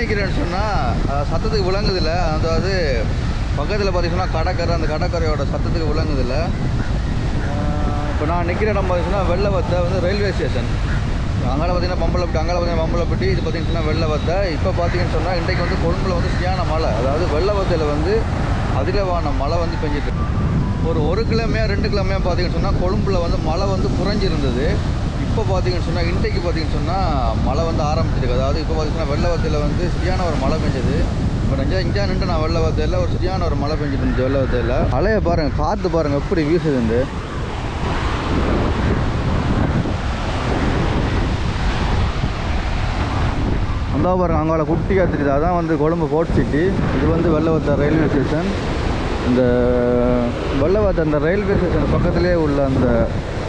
நிற்கிறேன்னு சொன்னால் சத்தத்துக்கு விளங்குதில்ல அதாவது பக்கத்தில் பார்த்தீங்கன்னா கடற்கரை அந்த கடற்கரையோட சத்தத்துக்கு விளங்குதில்ல இப்போ நான் நிற்கிற இடம் பார்த்தீங்கன்னா வெள்ளவத்தை வந்து ரயில்வே ஸ்டேஷன். அங்கே பார்த்தீங்கன்னா பம்பளப்பட்டி அங்கே பார்த்தீங்கன்னா பம்பளப்பட்டி இது பார்த்தீங்கன்னா வெள்ளவத்தை. இப்போ பார்த்தீங்கன்னு சொன்னால் இன்றைக்கு வந்து கொழும்பில் வந்து சரியான மழை. அதாவது வெள்ளவத்தையில் வந்து அதிகமான மழை வந்து பெஞ்சிட்டு ஒரு ஒரு கிழமையாக ரெண்டு கிழமையாக பார்த்தீங்கன்னு சொன்னால் கொழும்பில் வந்து மழை வந்து குறைஞ்சிருந்தது. இப்போ பார்த்தீங்கன்னு சொன்னால் இன்றைக்கு பார்த்தீங்கன்னு சொன்னால் மழை வந்து ஆரம்பிச்சிருக்கு. அதாவது இப்போ பார்த்தீங்கன்னா வெள்ளவத்தையில் வந்து சரியான ஒரு மழை பெஞ்சது. இப்போ நெஞ்சா இங்கே நின்று நான் வெள்ளவத்தையில் ஒரு சரியான ஒரு மழை பெஞ்சிட்டு இருந்துச்சு வெள்ளவத்தையில் மழையை பாருங்கள் காற்று பாருங்கள் எப்படி வீசுதுண்டு அந்த பாருங்க அங்கே குட்டி தெரியுது அதான் வந்து கொழும்பு ஃபோர்ட் சிட்டி இது வந்து வெள்ளவத்த ரயில்வே ஸ்டேஷன். இந்த வெள்ளவத்த அந்த ரயில்வே ஸ்டேஷன் பக்கத்துலேயே உள்ள அந்த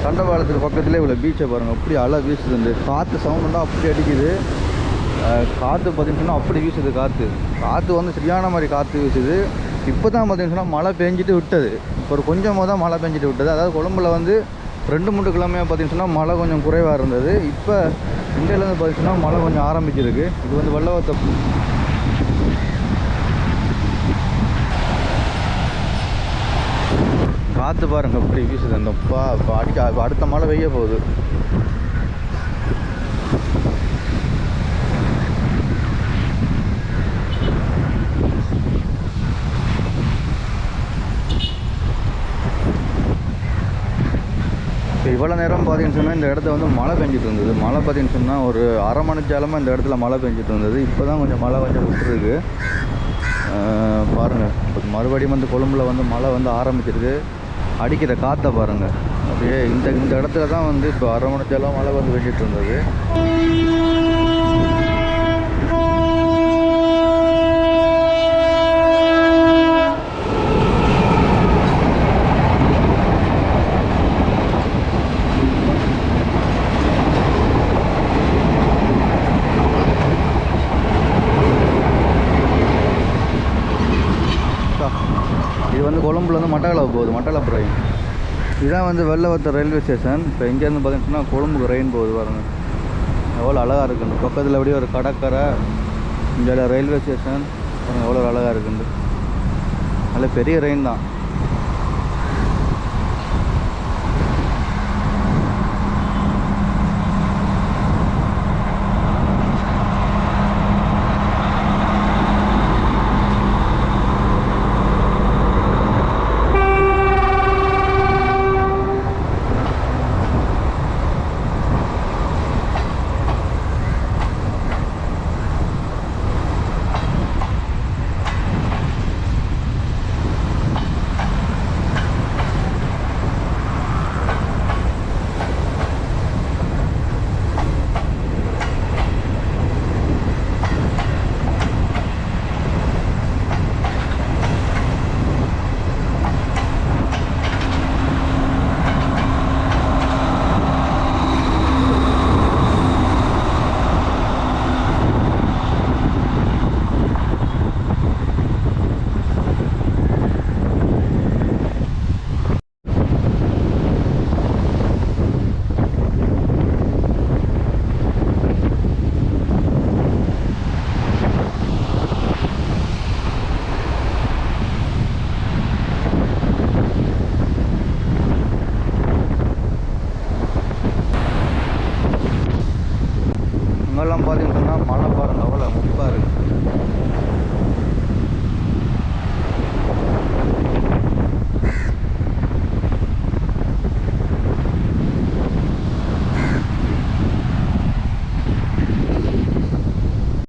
தண்டவாளத்துக்கு பக்கத்துலேயே இவ்வளோ பீச்சை பாருங்கள் அப்படி அலை வீசுது இந்த காற்று சவுண்டு தான் அப்படி அடிக்குது. காற்று பார்த்தீங்கன்னா அப்படி வீசுது காற்று காற்று வந்து சரியான மாதிரி காற்று வீசுது. இப்போ தான் பார்த்தீங்கன்னா மழை பெஞ்சிட்டு விட்டது. இப்போ ஒரு கொஞ்சமாக தான் மழை பெஞ்சிட்டு விட்டது. அதாவது குழம்புல வந்து ரெண்டு மூணு கிழமையாக பார்த்தீங்கன்னா மழை கொஞ்சம் குறைவாக இருந்தது. இப்போ இந்தியாவிலேருந்து பார்த்தீங்கன்னா மழை கொஞ்சம் ஆரம்பிச்சிருக்கு. இது வந்து வெள்ளவத்தை காற்று பாருங்கள் எப்படி வீசுது அந்த பா இப்போ அடிக்க இப்போ அடுத்த மழை பெய்ய போகுது. இவ்வளோ நேரம் பார்த்தீங்கன்னு சொன்னால் இந்த இடத்துல வந்து மழை பெஞ்சிட்டு இருந்தது. மழை பார்த்தீங்கன்னு சொன்னால் ஒரு அரை மணிச்சாலமாக இந்த இடத்துல மழை பெஞ்சிட்டு இருந்தது. இப்போ தான் கொஞ்சம் மழை கொஞ்சம் விட்டுருக்கு. பாருங்கள் இப்போ மறுபடியும் வந்து கொழும்பில் வந்து மழை வந்து ஆரம்பிச்சிருக்கு. அடிக்கிற காற்றை பாருங்கள் அப்படியே இந்த இந்த இடத்துல தான் வந்து இப்போ அரை மணிச்சாலம் மழை வந்து பெஞ்சிட்டு இருந்தது அக்கா, இது வந்து கொழும்புல வந்து மட்டக்களப்பு போகுது மட்டக்களப்பு ரயில் இதுதான் வந்து வெள்ளவத்த ரயில்வே ஸ்டேஷன் இப்போ இங்கேருந்து பார்த்தீங்கன்னா கொழும்புக்கு ரயின் போகுது பாருங்கள் எவ்வளோ அழகாக இருக்குன்னு பக்கத்தில் அப்படியே ஒரு கடற்கரை இங்கே ரயில்வே ஸ்டேஷன் எவ்வளோ அழகாக இருக்குண்டு நல்ல பெரிய ரயின் தான். இங்கெல்லாம் பார்த்தீங்கன்னா மழை பாருங்கள் அவ்வளோ முப்பாக இருக்குது